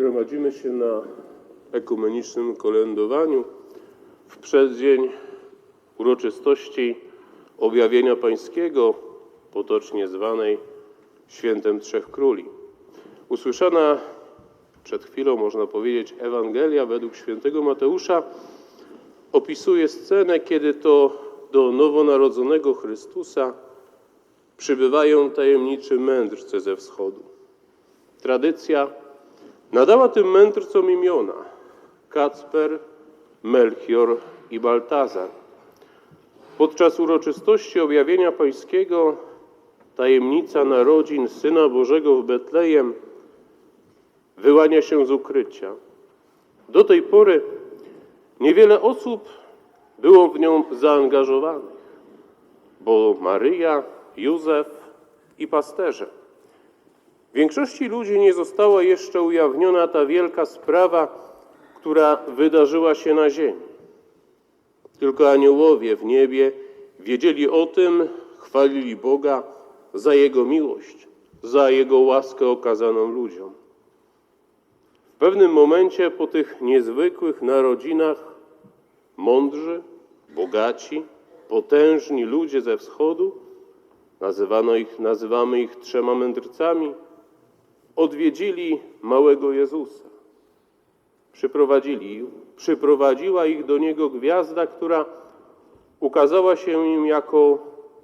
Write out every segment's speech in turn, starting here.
Gromadzimy się na ekumenicznym kolędowaniu w przeddzień uroczystości objawienia pańskiego, potocznie zwanej Świętem Trzech Króli. Usłyszana przed chwilą, można powiedzieć, Ewangelia według świętego Mateusza opisuje scenę, kiedy to do nowonarodzonego Chrystusa przybywają tajemniczy mędrcy ze wschodu. Tradycja nadała tym mędrcom imiona Kacper, Melchior i Baltazar. Podczas uroczystości objawienia pańskiego tajemnica narodzin Syna Bożego w Betlejem wyłania się z ukrycia. Do tej pory niewiele osób było w nią zaangażowanych, bo Maryja, Józef i pasterze. Większości ludzi nie została jeszcze ujawniona ta wielka sprawa, która wydarzyła się na ziemi. Tylko aniołowie w niebie wiedzieli o tym, chwalili Boga za Jego miłość, za Jego łaskę okazaną ludziom. W pewnym momencie po tych niezwykłych narodzinach mądrzy, bogaci, potężni ludzie ze wschodu, nazywano ich, nazywamy ich trzema mędrcami, odwiedzili małego Jezusa. Przyprowadzili, przyprowadziła ich do Niego gwiazda, która ukazała się im jako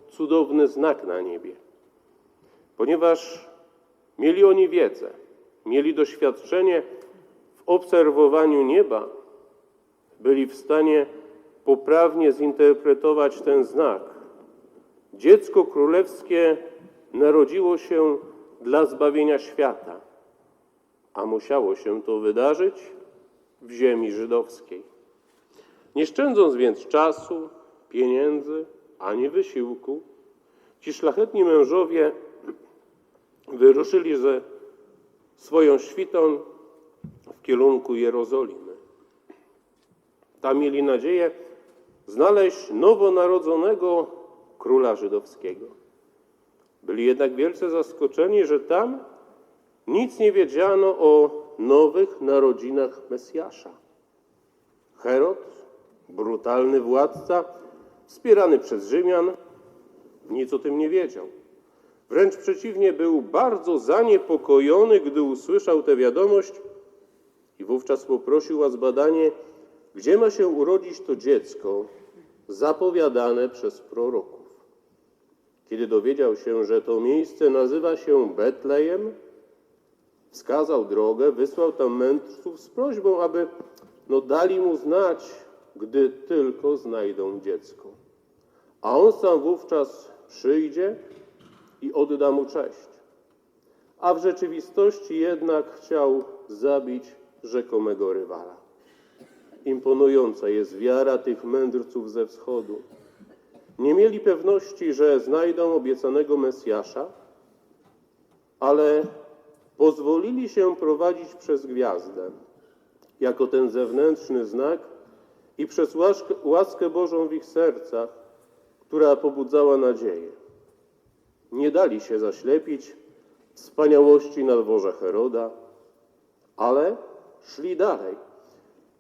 cudowny znak na niebie. Ponieważ mieli oni wiedzę, mieli doświadczenie w obserwowaniu nieba, byli w stanie poprawnie zinterpretować ten znak. Dziecko królewskie narodziło się dla zbawienia świata, a musiało się to wydarzyć w ziemi żydowskiej. Nie szczędząc więc czasu, pieniędzy ani wysiłku, ci szlachetni mężowie wyruszyli ze swoją świtą w kierunku Jerozolimy. Tam mieli nadzieję znaleźć nowonarodzonego króla żydowskiego. Byli jednak wielce zaskoczeni, że tam nic nie wiedziano o nowych narodzinach Mesjasza. Herod, brutalny władca, wspierany przez Rzymian, nic o tym nie wiedział. Wręcz przeciwnie, był bardzo zaniepokojony, gdy usłyszał tę wiadomość i wówczas poprosił o zbadanie, gdzie ma się urodzić to dziecko zapowiadane przez proroków. Kiedy dowiedział się, że to miejsce nazywa się Betlejem, wskazał drogę, wysłał tam mędrców z prośbą, aby no, dali mu znać, gdy tylko znajdą dziecko. A on sam wówczas przyjdzie i odda mu cześć. A w rzeczywistości jednak chciał zabić rzekomego rywala. Imponująca jest wiara tych mędrców ze wschodu. Nie mieli pewności, że znajdą obiecanego Mesjasza, ale pozwolili się prowadzić przez gwiazdę, jako ten zewnętrzny znak i przez łaskę, łaskę Bożą w ich sercach, która pobudzała nadzieję. Nie dali się zaślepić wspaniałości na dworze Heroda, ale szli dalej,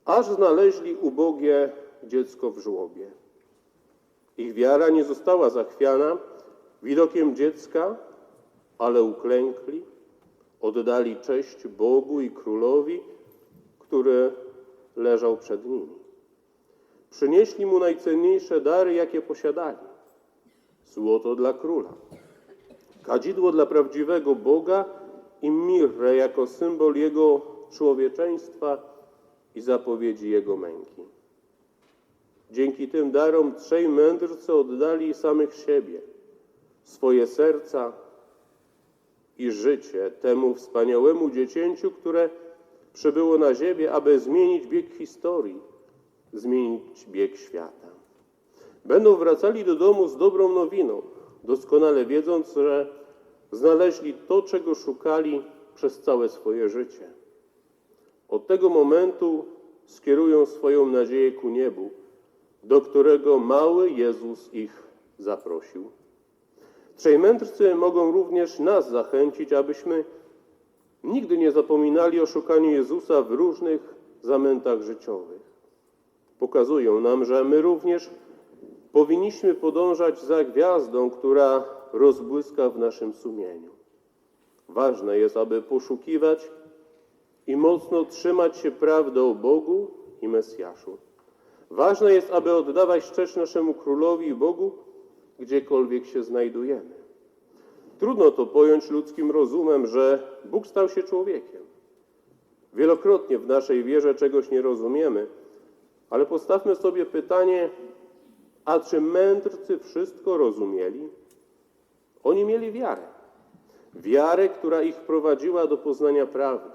aż znaleźli ubogie dziecko w żłobie. Ich wiara nie została zachwiana widokiem dziecka, ale uklękli, oddali cześć Bogu i królowi, który leżał przed nimi. Przynieśli mu najcenniejsze dary, jakie posiadali: złoto dla króla, kadzidło dla prawdziwego Boga i mirrę jako symbol jego człowieczeństwa i zapowiedzi jego męki. Dzięki tym darom trzej mędrcy oddali samych siebie, swoje serca i życie temu wspaniałemu dziecięciu, które przybyło na ziemię, aby zmienić bieg historii, zmienić bieg świata. Będą wracali do domu z dobrą nowiną, doskonale wiedząc, że znaleźli to, czego szukali przez całe swoje życie. Od tego momentu skierują swoją nadzieję ku niebu, do którego mały Jezus ich zaprosił. Trzej mędrcy mogą również nas zachęcić, abyśmy nigdy nie zapominali o szukaniu Jezusa w różnych zamętach życiowych. Pokazują nam, że my również powinniśmy podążać za gwiazdą, która rozbłyska w naszym sumieniu. Ważne jest, aby poszukiwać i mocno trzymać się prawdy o Bogu i Mesjaszu. Ważne jest, aby oddawać cześć naszemu Królowi i Bogu, gdziekolwiek się znajdujemy. Trudno to pojąć ludzkim rozumem, że Bóg stał się człowiekiem. Wielokrotnie w naszej wierze czegoś nie rozumiemy, ale postawmy sobie pytanie, a czy mędrcy wszystko rozumieli? Oni mieli wiarę. Wiarę, która ich prowadziła do poznania prawdy.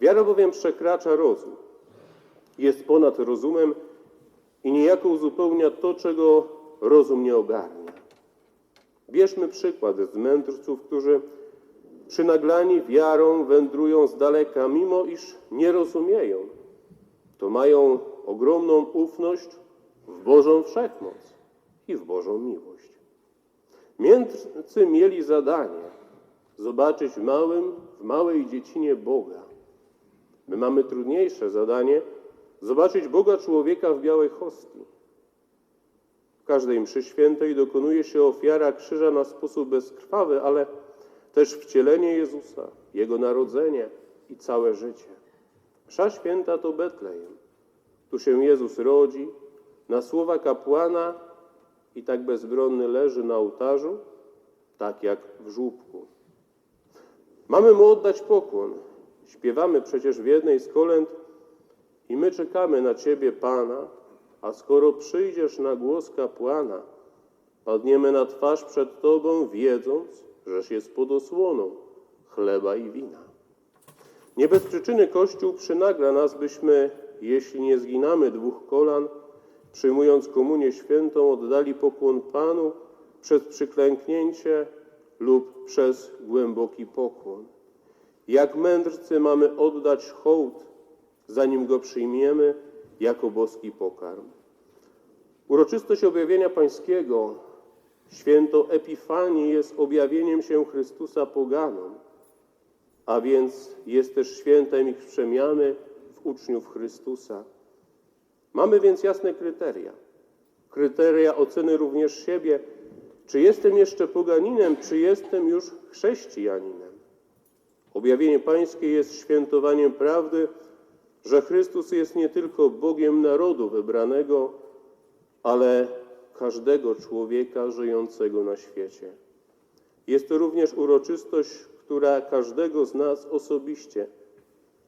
Wiara bowiem przekracza rozum. Jest ponad rozumem i niejako uzupełnia to, czego rozum nie ogarnia. Bierzmy przykład z mędrców, którzy przynaglani wiarą wędrują z daleka, mimo iż nie rozumieją. To mają ogromną ufność w Bożą wszechmoc i w Bożą miłość. Mędrcy mieli zadanie zobaczyć w małym, w małej dziecinie Boga. My mamy trudniejsze zadanie zobaczyć Boga człowieka w białej hostii. W każdej mszy świętej dokonuje się ofiara krzyża na sposób bezkrwawy, ale też wcielenie Jezusa, Jego narodzenie i całe życie. Msza święta to Betlejem. Tu się Jezus rodzi, na słowa kapłana i tak bezbronny leży na ołtarzu, tak jak w żłóbku. Mamy mu oddać pokłon. Śpiewamy przecież w jednej z kolęd i my czekamy na Ciebie, Pana, a skoro przyjdziesz na głos kapłana, padniemy na twarz przed Tobą, wiedząc, żeż jest pod osłoną chleba i wina. Nie bez przyczyny Kościół przynagla nas, byśmy, jeśli nie zginamy dwóch kolan, przyjmując komunię świętą, oddali pokłon Panu przez przyklęknięcie lub przez głęboki pokłon. Jak mędrcy mamy oddać hołd, zanim go przyjmiemy jako boski pokarm. Uroczystość objawienia Pańskiego, święto Epifanii, jest objawieniem się Chrystusa poganom, a więc jest też świętem ich przemiany w uczniów Chrystusa. Mamy więc jasne kryteria. Kryteria oceny również siebie, czy jestem jeszcze poganinem, czy jestem już chrześcijaninem. Objawienie Pańskie jest świętowaniem prawdy, że Chrystus jest nie tylko Bogiem narodu wybranego, ale każdego człowieka żyjącego na świecie. Jest to również uroczystość, która każdego z nas osobiście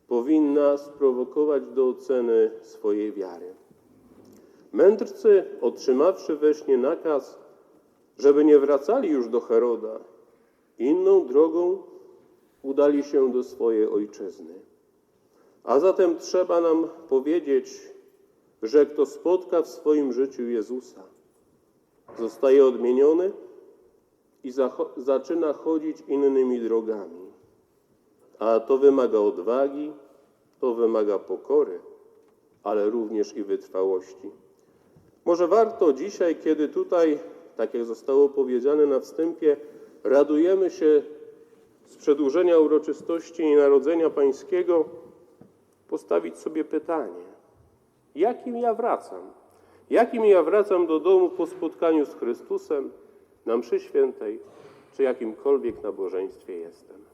powinna sprowokować do oceny swojej wiary. Mędrcy, otrzymawszy we śnie nakaz, żeby nie wracali już do Heroda, inną drogą udali się do swojej ojczyzny. A zatem trzeba nam powiedzieć, że kto spotka w swoim życiu Jezusa, zostaje odmieniony i zaczyna chodzić innymi drogami. A to wymaga odwagi, to wymaga pokory, ale również i wytrwałości. Może warto dzisiaj, kiedy tutaj, tak jak zostało powiedziane na wstępie, radujemy się z przedłużenia uroczystości Narodzenia Pańskiego, postawić sobie pytanie: jakim ja wracam? Jakim ja wracam do domu po spotkaniu z Chrystusem na mszy świętej, czy jakimkolwiek nabożeństwie jestem?